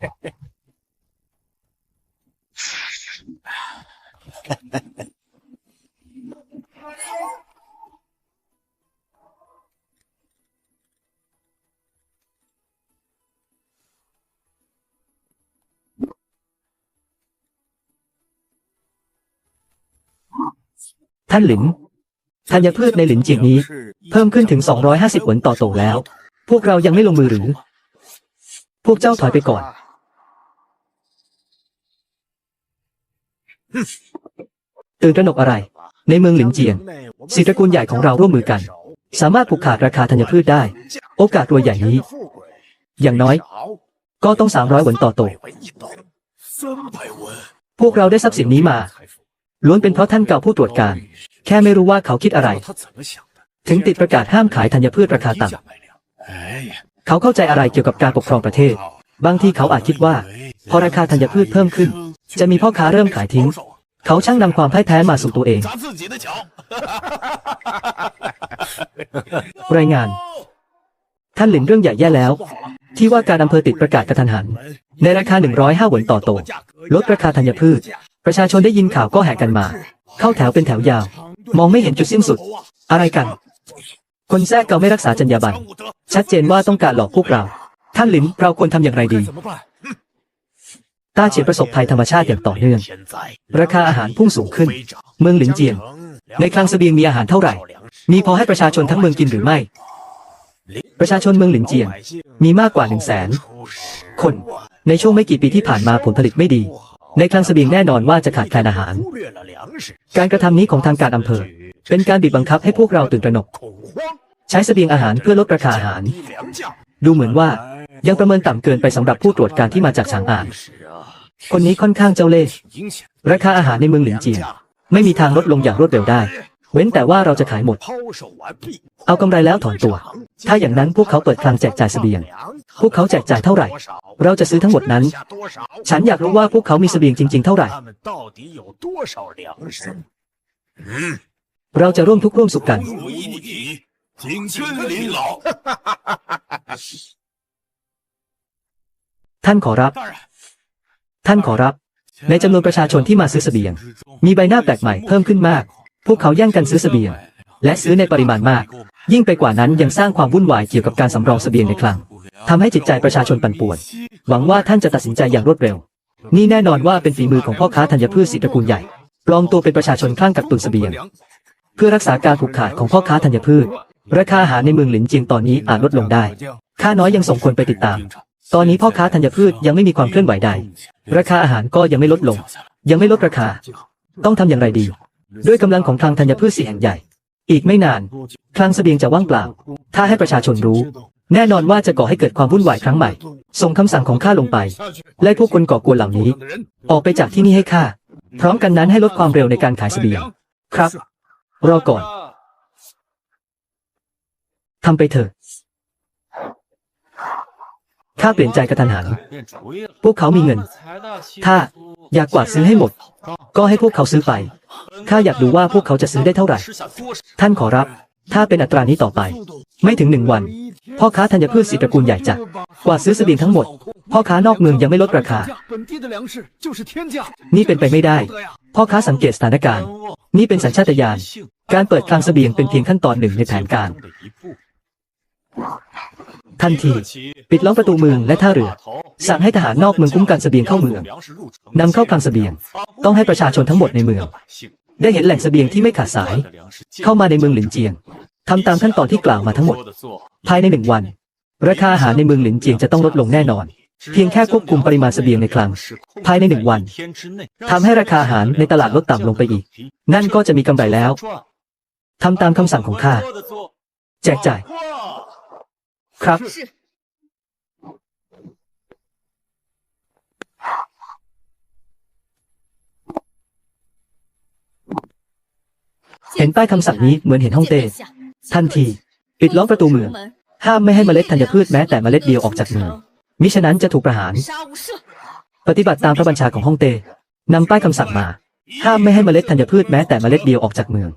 ท่านหลินธัญพืชในหลินจียงนี้ เพิ่มขึ้นถึง 250หวนต่อโตแล้ว พวกเรายังไม่ลงมือหรือ พวกเจ้าถอยไปก่อน ตื่นตระหนกอะไร ในเมืองหลินเจียงสี่ตระกูลใหญ่ของเราร่วมมือกัน สามารถผูกขาดราคาธัญพืชได้ โอกาสรวยอย่นี้ อย่างน้อย ก็ต้อง300หวนต่อโตพวกเราได้ทรัพย์สินนี้มา ล้วนเป็นเพราะท่านเก่าผู้ตรวจการ แค่ไม่รู้ว่าเขาคิดอะไร ถึงติดประกาศห้ามขายธัญพืชราคาต่ำเขาเข้าใจอะไรเกี่ยวกับการปกครองประเทศ บางทีเขาอาจคิดว่า พอราคาธัญพืชเพิ่มขึ้น จะมีพ่อค้าเริ่มขายทิ้ง เขาช่างนำความพ่ายแพ้มาสู่ตัวเอง รายงาน ท่านหลินเรื่องใหญ่แย่แล้ว ที่ว่าการอำเภอติดประกาศกระทันหัน ในราคา 105หวนต่อโต ลดราคาธัญพืช ประชาชนได้ยินข่าวก็แห่กันมา เข้าแถวเป็นแถวยาว มองไม่เห็นจุดสิ้นสุด อะไรกัน คนแทรกเกาไม่รักษาจรรยาบรรณชัดเจนว่าต้องการหลอกพวกเรา ท่านหลินเราควรทำอย่างไรดีต้าเฉียนประสบภัยธรรมชาติอย่างต่อเนื่อง ราคาอาหารพุ่งสูงขึ้น เมืองหลินเจียงในคลังเสบียงมีอาหารเท่าไหร่ มีพอให้ประชาชนทั้งเมืองกินหรือไม่ ประชาชนเมืองหลินเจียงมีมากกว่าหนึ่งแสนคน ในช่วงไม่กี่ปีที่ผ่านมาผลผลิตไม่ดี ในคลังเสบียงแน่นอนว่าจะขาดแคลนอาหาร การกระทำนี้ของทางการอำเภอ เป็นการบีบบังคับให้พวกเราตื่นตระหนก ใช้เสบียงอาหารเพื่อลดราคาอาหาร ดูเหมือนว่ายังประเมินต่ำเกินไปสำหรับผู้ตรวจการที่มาจากฉางอ่าน คนนี้ค่อนข้างเจ้าเล่ห์ราคาอาหารในเมืองหลินเจียงไม่มีทางลดลงอย่างรวดเร็วได้ เว้นแต่ว่าเราจะขายหมด เอากำไรแล้วถอนตัว ถ้าอย่างนั้นพวกเขาเปิดคลังแจกจ่ายเสบียง พวกเขาแจกจ่ายเท่าไหร่ เราจะซื้อทั้งหมดนั้น ฉันอยากรู้ว่าพวกเขามีเสบียงจริง ๆ เท่าไหร่ เราจะร่วมทุกข์ร่วมสุขกัน ท่านขอรับ，ท่านขอรับ ในจำนวนประชาชนที่มาซื้อเสบียง มีใบหน้าแปลกใหม่เพิ่มขึ้นมาก พวกเขาแย่งกันซื้อเสบียง และซื้อในปริมาณมาก ยิ่งไปกว่านั้นยังสร้างความวุ่นวายเกี่ยวกับการสำรองเสบียงในคลังทำให้จิตใจประชาชนปั่นป่วน หวังว่าท่านจะตัดสินใจอย่างรวดเร็ว นี่แน่นอนว่าเป็นฝีมือของพ่อค้าธัญพืชสีตระกูลใหญ่ปลอมตัวเป็นประชาชนคลั่งกักตุนเสบียง เพื่อรักษาการผูกขาดของพ่อค้าธัญพืช ราคาอาหารในเมืองหลินเจียงตอนนี้อาจลดลงได้ ข้าน้อยยังส่งคนไปติดตาม ตอนนี้พ่อค้าธัญพืชยังไม่มีความเคลื่อนไหวใด ราคาอาหารก็ยังไม่ลดลง ยังไม่ลดราคา ต้องทำอย่างไรดี ด้วยกำลังของคลังธัญพืชสี่แห่งใหญ่ อีกไม่นานคลังเสบียงจะว่างเปล่า ถ้าให้ประชาชนรู้ แน่นอนว่าจะก่อให้เกิดความวุ่นวายครั้งใหม่ ส่งคำสั่งของข้าลงไปไล่พวกคนก่อกวนเหล่านี้ ออกไปจากที่นี่ให้ข้า พร้อมกันนั้นให้ลดความเร็วในการขายเสบียง ครับ รอก่อนทำไปเถอะ ถ้าเปลี่ยนใจกระทันหัน พวกเขามีเงิน ถ้าอยากกวาดซื้อให้หมด ก็ให้พวกเขาซื้อไป ข้าอยากดูว่าพวกเขาจะซื้อได้เท่าไหร่ ท่านขอรับ ถ้าเป็นอัตรานี้ต่อไป ไม่ถึงหนึ่งวัน พ่อค้าธัญพืชสีตระกูลใหญ่จัดกวาดซื้อเสบียงทั้งหมด พ่อค้านอกเมืองยังไม่ลดราคา นี่เป็นไปไม่ได้ พ่อค้าสังเกตสถานการณ์ นี่เป็นสัญชาตญาณ การเปิดคลังเสบียงเป็นเพียงขั้นตอนหนึ่งในแผนการ ทันที ปิดล้อมประตูเมืองและท่าเรือ สั่งให้ทหารนอกเมืองคุ้มกันเสบียงเข้าเมืองนำเข้าคลังเสบียง ต้องให้ประชาชนทั้งหมดในเมือง ได้เห็นแหล่งเสบียงที่ไม่ขาดสาย เข้ามาในเมืองหลินเจียงทำตามขั้นตอนที่กล่าวมาทั้งหมด ภายในหนึ่งวัน ราคาอาหารในเมืองหลินเจียงจะต้องลดลงแน่นอนเพียงแค่ควบคุมปริมาณเสบียงในคลัง ภายในหนึ่งวันทำให้ราคาอาหารในตลาดลดต่ำลงไปอีก นั่นก็จะมีกำไรแล้วทำตามคำสั่งของข้า แจกจ่าย ครับ。เห็นป้ายคำสั่งนี้เหมือนเห็นห้องเต้ทันที ปิดล็อกประตูเมืองห้ามไม่ให้เมล็ดธัญพืชแม้แต่เมล็ดเดียวออกจากเมืองมิฉะนั้นจะถูกประหาร ปฏิบัติตามพระบัญชาของห้องเต้นำป้ายคำสั่งมา ห้ามไม่ให้เมล็ดธัญพืชแม้แต่เมล็ดเดียวออกจากเมือง